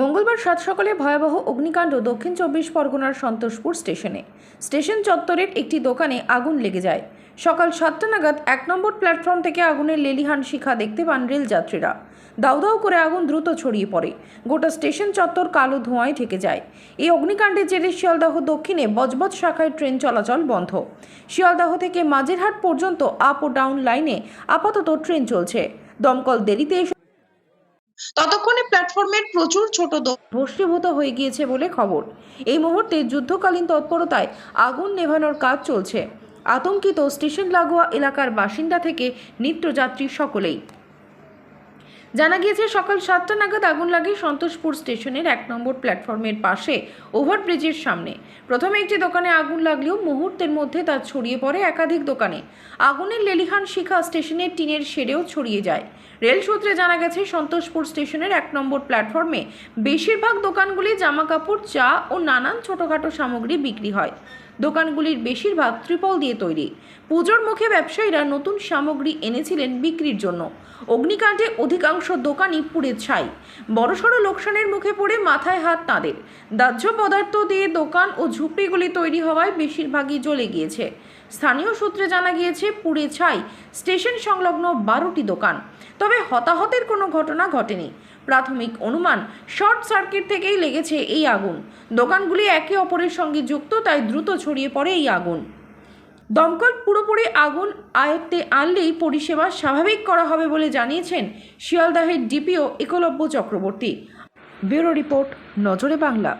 মঙ্গলবার সাত সকালে ভয়াবহ অগ্নিকাণ্ড দক্ষিণ চব্বিশ পরগনার সন্তোষপুর স্টেশনে। স্টেশন চত্বরের একটি দোকানে আগুন লেগে যায়। সকাল সাতটা নাগাদ এক নম্বর প্ল্যাটফর্ম থেকে আগুনের লেলিহান শিখা দেখতে পান রেল যাত্রীরা দাউ দাউ করে আগুন দ্রুত ছড়িয়ে পড়ে। গোটা স্টেশন চত্বর কালো ধোঁয়ায় ঢেকে যায়। এই অগ্নিকাণ্ডের জেরে শিয়ালদাহ দক্ষিণে বজবজ শাখায় ট্রেন চলাচল বন্ধ। শিয়ালদাহ থেকে মাঝেরহাট পর্যন্ত আপ ও ডাউন লাইনে আপাতত ট্রেন চলছে। দমকল দেরিতে ততক্ষণে প্ল্যাটফর্মের প্রচুর ছোট ভস্মীভূত হয়ে গিয়েছে বলে খবর। এই মুহূর্তে যুদ্ধকালীন তৎপরতায় আগুন নেভানোর কাজ চলছে। আতঙ্কিত স্টেশন লাগোয়া এলাকার বাসিন্দা থেকে নিত্যযাত্রী সকলেই। জানা গিয়েছে, সকাল সাতটা নাগাদ আগুন লাগে সন্তোষপুর স্টেশনের এক নম্বর প্ল্যাটফর্মের পাশে ওভারব্রিজের সামনে। প্রথমে একটি দোকানে আগুন লাগলেও মুহূর্তের মধ্যে তা ছড়িয়ে পড়ে একাধিক দোকানে। আগুনের লেলিহান শিখা স্টেশনের টিনের শেডেও ছড়িয়ে যায়। রেল সূত্রে জানা গেছে, সন্তোষপুর স্টেশনের এক নম্বর প্ল্যাটফর্মে বেশিরভাগ দোকানগুলি জামা কাপড় চা ও নানান ছোটোখাটো সামগ্রী বিক্রি হয়। দোকানগুলির বেশিরভাগ ত্রিপল দিয়ে তৈরি। পুজোর মুখে ব্যবসায়ীরা নতুন সামগ্রী এনেছিলেন বিক্রির জন্য। অগ্নিকাণ্ডে অধিকাংশ দোকানই পুড়ে ছাই। বড়সড় লোকসানের মুখে পড়ে মাথায় হাত তাঁদের। দাহ্য পদার্থ দিয়ে দোকান ও ঝুপড়িগুলি তৈরি হওয়ায় বেশিরভাগই জ্বলে গিয়েছে। স্থানীয় সূত্রে জানা গিয়েছে, পুড়ে ছাই। স্টেশন সংলগ্ন বারোটি দোকান। তবে হতাহতের কোনো ঘটনা ঘটেনি। প্রাথমিক অনুমান, শর্ট সার্কিট থেকেই লেগেছে এই আগুন। দোকানগুলি একে অপরের সঙ্গে যুক্ত, তাই দ্রুত ছড়িয়ে পড়ে এই আগুন। দমকল পুরোপুরি আগুন আয়ত্তে আনলেই পরিষেবা স্বাভাবিক করা হবে বলে জানিয়েছেন শিয়ালদাহের DPO Ekalavya Chakraborty. Bureau report, নজরে বাংলা।